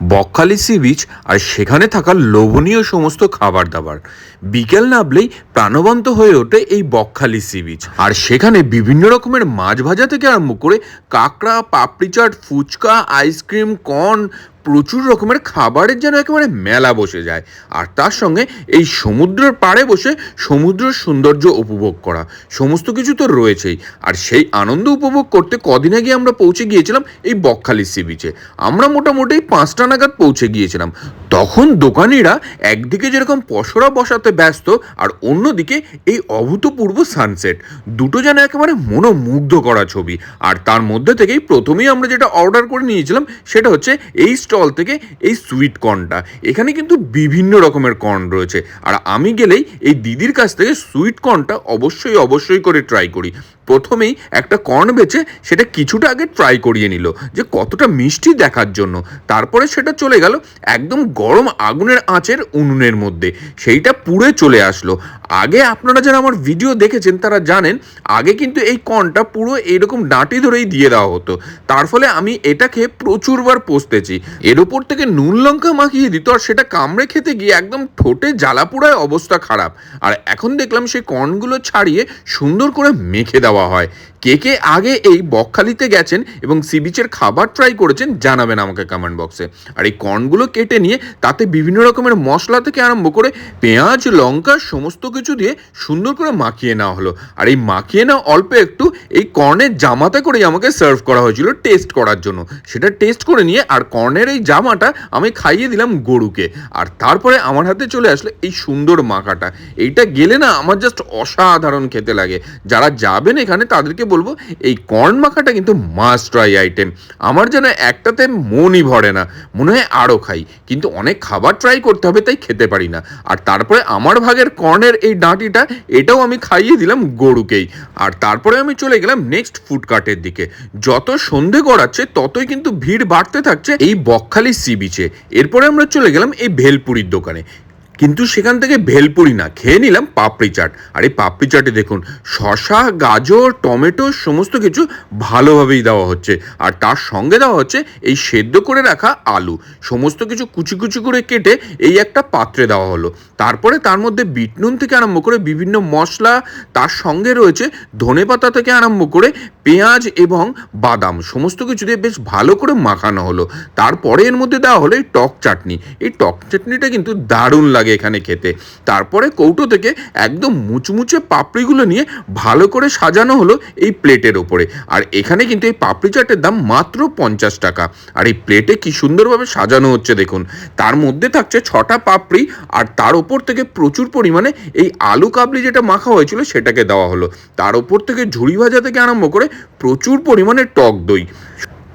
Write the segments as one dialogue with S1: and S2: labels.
S1: Bakkhali sea beach আর সেখানে থাকা লোভনীয় সমস্ত খাবার দাবার বিকেল নামলেই প্রাণবন্ত হয়ে ওঠে এই বকখালি সি বিচ। আর সেখানে বিভিন্ন রকমের মাছ ভাজা থেকে আরম্ভ করে কাঁকড়া, papdi chaat, fuchka, ice cream, corn প্রচুর রকমের খাবারের যেন একেবারে মেলা বসে যায়। আর তার সঙ্গে এই সমুদ্রের পাড়ে বসে সমুদ্রের সৌন্দর্য উপভোগ করা, সমস্ত কিছু তো রয়েছেই। আর সেই আনন্দ উপভোগ করতে কদিন আগে আমরা পৌঁছে গিয়েছিলাম এই বকখালি সি বিচে। আমরা মোটামুটি পাঁচটা নাগাদ পৌঁছে গিয়েছিলাম। তখন দোকানিরা একদিকে যেরকম পসরা বসাতে ব্যস্ত আর অন্যদিকে এই অভূতপূর্ব সানসেট। দুটো যেন একেবারে মনোমুগ্ধ করা ছবি। আর তার মধ্যে থেকেই প্রথমেই আমরা যেটা অর্ডার করে নিয়েছিলাম সেটা হচ্ছে এই স্টল থেকে এই সুইট কর্নটা এখানে কিন্তু বিভিন্ন রকমের কর্ন রয়েছে। আর আমি গেলেই এই দিদির কাছ থেকে সুইট কর্নটা অবশ্যই অবশ্যই করে ট্রাই করি। প্রথমেই একটা কর্ন বেচে সেটা কিছুটা আগে ট্রাই করিয়ে নিল, যে কতটা মিষ্টি দেখার জন্য। তারপরে সেটা চলে গেল একদম গরম আগুনের আঁচের উনুনের মধ্যে। সেইটা পুড়ে চলে আসলো। আগে আপনারা যারা আমার ভিডিও দেখেছেন, তারা জানেন, আগে কিন্তু এই কর্নটা পুরো এইরকম ডাঁটি ধরেই দিয়ে দেওয়া হতো। তার ফলে আমি এটাকে প্রচুরবার পোষতেছি। এর ওপর থেকে নুন লঙ্কা মাখিয়ে দিত আর সেটা কামড়ে খেতে গিয়ে একদম ঠোঁটে জ্বালা পোড়ায় অবস্থা খারাপ। আর এখন দেখলাম সেই কর্নগুলো ছাড়িয়ে সুন্দর করে মেখে দেওয়া হয়। কে কে আগে এই বকখালিতে গেছেন এবং সি বিচের খাবার ট্রাই করেছেন জানাবেন আমাকে কমেন্ট বক্সে আর এই কর্নগুলো কেটে নিয়ে তাতে বিভিন্ন রকমের মশলা থেকে আরম্ভ করে পেঁয়াজ, লঙ্কা সমস্ত কিছু দিয়ে সুন্দর করে মাখিয়ে নেওয়া হলো। আর এই মাখিয়ে নেওয়া অল্প একটু এই কর্নের জামাতে করেই আমাকে সার্ভ করা হয়েছিল টেস্ট করার জন্য। সেটা টেস্ট করে নিয়ে আর কর্নের এই জামাটা আমি খাইয়ে দিলাম গরুকে। আর তারপরে আমার হাতে চলে আসলো এই সুন্দর মাখাটা। এইটা গেলে না আমার জাস্ট অসাধারণ খেতে লাগে। যারা যাবেন এখানে তাদেরকে বলব, এই কর্ন মাখাটা কিন্তু মাস্ট ট্রাই আইটেম আমার যেন একটাতে মনই ভরে না, মনে হয় আরও খাই। কিন্তু অনেক খাবার ট্রাই করতে হবে, তাই খেতে পারি না। আর তারপরে আমার ভাগের কর্নের এই ডাঁটিটা, এটাও আমি খাইয়ে দিলাম গরুকেই। আর তারপরে আমি চলে গেলাম নেক্সট ফুড ফুডকার্টের দিকে। যত সন্ধে গড়াচ্ছে, ততই কিন্তু ভিড় বাড়তে থাকছে এই বকখালি সি বিচে এরপরে আমরা চলে গেলাম এই ভেলপুরির দোকানে। কিন্তু সেখান থেকে ভেলপুরি না, খেয়ে নিলাম পাপড়ি চাট। আর এই পাপড়ি চাটে দেখুন শশা গাজর, টমেটো সমস্ত কিছু ভালোভাবেই দেওয়া হচ্ছে। আর তার সঙ্গে দেওয়া হচ্ছে এই সেদ্ধ করে রাখা আলু। সমস্ত কিছু কুচি কুচি করে কেটে এই একটা পাত্রে দেওয়া হলো। তারপরে তার মধ্যে বিট নুন থেকে আরম্ভ করে বিভিন্ন মশলা, তার সঙ্গে রয়েছে ধনেপাতা থেকে আরম্ভ করে পেঁয়াজ এবং বাদাম। সমস্ত কিছু দিয়ে বেশ ভালো করে মাখানো হলো। তারপরে এর মধ্যে দেওয়া হলো এই টক চাটনি। এই টক চাটনিটা কিন্তু দারুণ লাগে এখানে খেতে। তারপরে কৌটো থেকে একদম মুচমুচে পাপড়িগুলো নিয়ে ভালো করে সাজানো হলো এই প্লেটের ওপরে। আর এখানে কিন্তু এই পাপড়ি চাটের দাম মাত্র পঞ্চাশ টাকা। আর এই প্লেটে কি সুন্দরভাবে সাজানো হচ্ছে দেখুন। তার মধ্যে থাকছে ছটা পাপড়ি আর তার ওপর থেকে প্রচুর পরিমাণে এই আলু কাবলি যেটা মাখা হয়েছিল সেটাকে দেওয়া হলো। তার ওপর থেকে ঝুড়ি ভাজা থেকে আরম্ভ করে প্রচুর পরিমাণে টক দই।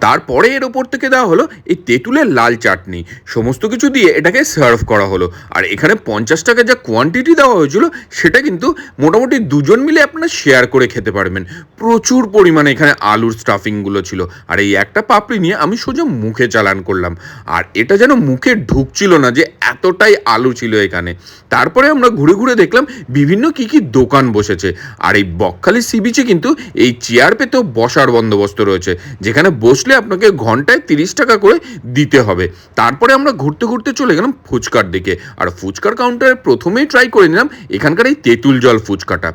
S1: তারপরে এর ওপর থেকে দেওয়া হলো এই তেঁতুলের লাল চাটনি। সমস্ত কিছু দিয়ে এটাকে সার্ভ করা হলো। আর এখানে পঞ্চাশ টাকা যা কোয়ান্টিটি দেওয়া হয়েছিল, সেটা কিন্তু মোটামুটি দুজন মিলে আপনারা শেয়ার করে খেতে পারবেন। প্রচুর পরিমাণে এখানে আলুর স্টাফিংগুলো ছিল। আর এই একটা পাপড়ি নিয়ে আমি সোজা মুখে চালান করলাম। আর এটা যেন মুখে ঢুকছিল না যে এতটাই আলু ছিল এখানে। তারপরে আমরা ঘুরে ঘুরে দেখলাম বিভিন্ন কি কি দোকান বসেছে। আর এই বকখালি সি বিচে কিন্তু এই চেয়ার পেতেও বসার বন্দোবস্ত রয়েছে। যেখানে বসলে আপনাকে ঘন্টায় তিরিশ টাকা করে দিতে হবে। তারপরে আমরা ঘুরতে ঘুরতে চলে গেলাম ফুচকার দিকে। আর ফুচকার কাউন্টারে প্রথমেই ট্রাই করে নিলাম এখানকার এই তেঁতুল জল ফুচকাটা।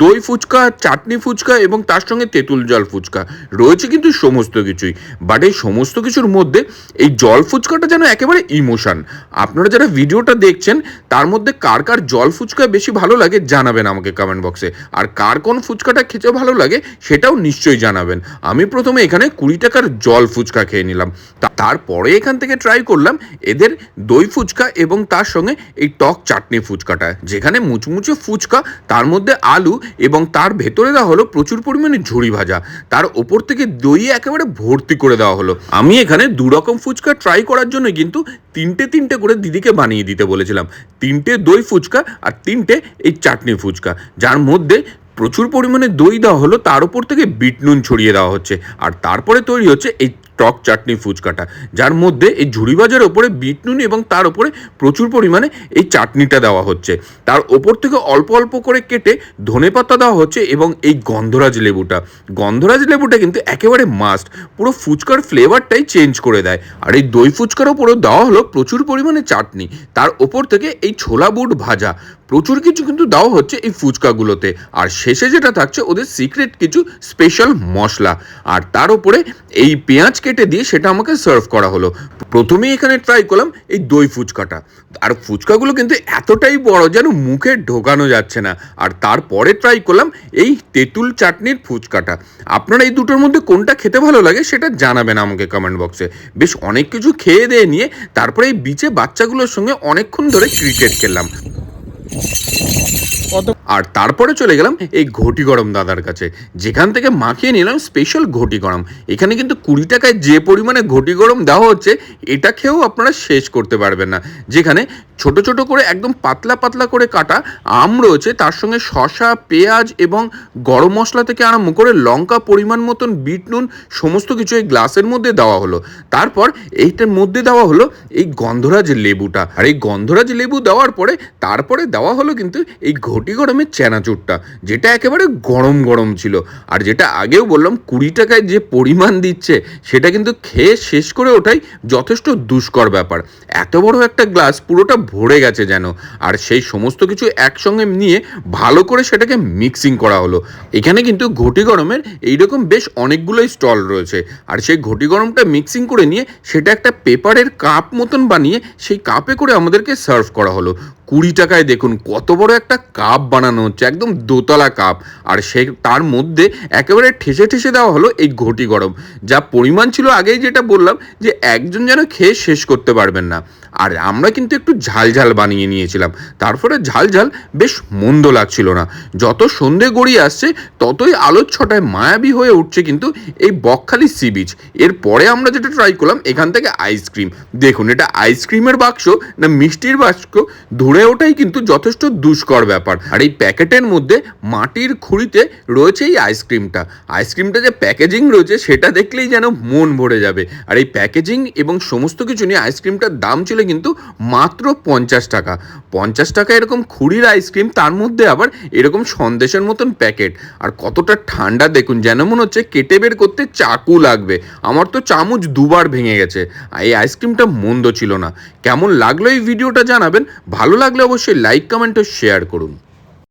S1: দই ফুচকা, চাটনি ফুচকা এবং তার সঙ্গে তেঁতুল জল ফুচকা। রয়েছে কিন্তু সমস্ত কিছুই। বাট এই সমস্ত কিছুর মধ্যে এই জল ফুচকাটা যেন একেবারে ইমোশন। আপনারা যারা ভিডিওটা দেখছেন, তার মধ্যে কার কার জল ফুচকা বেশি ভালো লাগে জানাবেন আমাকে কমেন্ট বক্সে আর কার কোন ফুচকাটা খেতে ভালো লাগে, সেটাও নিশ্চয়ই জানাবেন। আমি প্রথমে এখানে কুড়ি টাকার জল ফুচকা খেয়ে নিলাম। তারপরে এখান থেকে ট্রাই করলাম এদের দই ফুচকা এবং তার সঙ্গে এই টক চাটনি ফুচকাটা, যেখানে মুচমুচে ফুচকা, তার মধ্যে আলু এবং তার ভেতরে দেওয়া হলো প্রচুর পরিমাণে ঝুড়ি ভাজা। তার ওপর থেকে দই একেবারে ভর্তি করে দেওয়া হলো। আমি এখানে দু রকম ফুচকা ট্রাই করার জন্য কিন্তু তিনটে তিনটে করে দিদিকে বানিয়ে দিতে বলেছিলাম। তিনটে দই ফুচকা আর তিনটে এই চাটনি ফুচকা, যার মধ্যে প্রচুর পরিমাণে দই দেওয়া হলো, তার উপর থেকে বিট নুন ছড়িয়ে দেওয়া হচ্ছে। আর তারপরে তৈরি হচ্ছে এই টক চাটনি ফুচকাটা। যার মধ্যে এই ঝুড়ি ভাজার ওপরে বিট নুন এবং তার ওপরে প্রচুর পরিমাণে এই চাটনিটা দেওয়া হচ্ছে। তার ওপর থেকে অল্প অল্প করে কেটে ধনে পাতা দেওয়া হচ্ছে এবং এই গন্ধরাজ লেবুটা। গন্ধরাজ লেবুটা কিন্তু একেবারে মাস্ট পুরো ফুচকার ফ্লেভারটাই চেঞ্জ করে দেয়। আর এই দই ফুচকার ওপরও দেওয়া হলো প্রচুর পরিমাণে চাটনি। তার ওপর থেকে এই ছোলা বুট ভাজা, প্রচুর কিছু কিন্তু দেওয়া হচ্ছে এই ফুচকাগুলোতে। আর শেষে যেটা থাকছে ওদের সিক্রেট কিছু স্পেশাল মশলা। আর তার উপরে এই পেঁয়াজ কেটে দিয়ে সেটা আমাকে সার্ভ করা হলো। প্রথমেই এখানে ট্রাই করলাম এই দই ফুচকাটা। আর ফুচকাগুলো কিন্তু এতটাই বড় যেন মুখে ঢোকানো যাচ্ছে না। আর তারপরে ট্রাই করলাম এই তেঁতুল চাটনির ফুচকাটা। আপনারা এই দুটোর মধ্যে কোনটা খেতে ভালো লাগে সেটা জানাবেন আমাকে কমেন্ট বক্সে বেশ অনেক কিছু খেয়ে দিয়ে নিয়ে তারপরে এই বিচে বাচ্চাগুলোর সঙ্গে অনেকক্ষণ ধরে ক্রিকেট খেললাম। আর তারপরে চলে গেলাম এই ঘটি গরম দাদার কাছে। যেখান থেকে মাখিয়ে নিলাম স্পেশাল ঘটি গরম। এখানে কিন্তু কুড়ি টাকায় যে পরিমাণে ঘটি গরম দেওয়া হচ্ছে, এটা খেয়েও আপনারা শেষ করতে পারবেন না। যেখানে ছোট ছোট করে একদম পাতলা পাতলা করে কাটা আম রয়েছে, তার সঙ্গে শশা পেঁয়াজ এবং গরম মশলা থেকে আরম্ভ করে লঙ্কা পরিমাণ মতন, বিট নুন, সমস্ত কিছু এই গ্লাসের মধ্যে দেওয়া হলো। তারপর এইটার মধ্যে দেওয়া হলো এই গন্ধরাজ লেবুটা। আর এই গন্ধরাজ লেবু দেওয়ার পরে তারপরে দেওয়া হলো কিন্তু এই ঘটি গরমের চানাচুরটা, যেটা একেবারে গরম গরম ছিল। আর যেটা আগেও বললাম, কুড়ি টাকায় যে পরিমাণ দিচ্ছে, সেটা কিন্তু খেয়ে শেষ করে ওঠাই যথেষ্ট দুষ্কর ব্যাপার। এত বড় একটা গ্লাস পুরোটা ভরে গেছে যেন, আর সেই সমস্ত কিছু একসঙ্গে নিয়ে ভালো করে সেটাকে মিক্সিং করা হলো। এখানে কিন্তু ঘটি গরমের এইরকম বেশ অনেকগুলোই স্টল রয়েছে, আর সেই ঘটি গরমটা মিক্সিং করে নিয়ে সেটা একটা পেপারের কাপ মতন বানিয়ে সেই কাপে করে আমাদেরকে সার্ভ করা হলো। কুড়ি টাকায় দেখুন কত বড় একটা কাপ বানানো হচ্ছে, একদম দোতলা কাপ আর সে তার মধ্যে একেবারে ঠেসে ঠেসে দেওয়া হলো এই ঘটি গরম। যা পরিমাণ ছিল আগেই যেটা বললাম, যে একজন যেন খেয়ে শেষ করতে পারবেন না। আর আমরা কিন্তু একটু ঝাল ঝাল বানিয়ে নিয়েছিলাম। তারপরে ঝাল ঝাল বেশ মন্দ লাগছিল না। যত সন্ধে গড়িয়ে আসছে, ততই আলোর ছটায় মায়াবী হয়ে উঠছে কিন্তু এই বকখালি সি বিচ এরপরে আমরা যেটা ট্রাই করলাম, এখান থেকে আইসক্রিম দেখুন, এটা আইসক্রিমের বাক্স না মিষ্টির বাক্স, ধরে ওঠাই কিন্তু যথেষ্ট দুষ্কর ব্যাপার। আর এই প্যাকেটের মধ্যে মাটির খুঁড়িতে রয়েছে এই আইসক্রিমটা। আইসক্রিমটা যে প্যাকেজিং রয়েছে, সেটা দেখলেই যেন মন ভরে যাবে। আর এই প্যাকেজিং এবং সমস্ত কিছু নিয়ে আইসক্রিমটার দাম ছিল কিন্তু মাত্র পঞ্চাশ টাকা। পঞ্চাশ টাকা এরকম খুঁড়ির আইসক্রিম, তার মধ্যে আবার এরকম সন্দেশের মতন প্যাকেট। আর কতটা ঠান্ডা দেখুন, যেন মনে হচ্ছে কেটে বের করতে চাকু লাগবে। আমার তো চামচ দুবার ভেঙে গেছে। এই আইসক্রিমটা মন্দ ছিল না। কেমন লাগল এই ভিডিওটা জানাবেন? ভালো লাগলে অবশ্যই লাইক কমেন্ট ও শেয়ার করুন।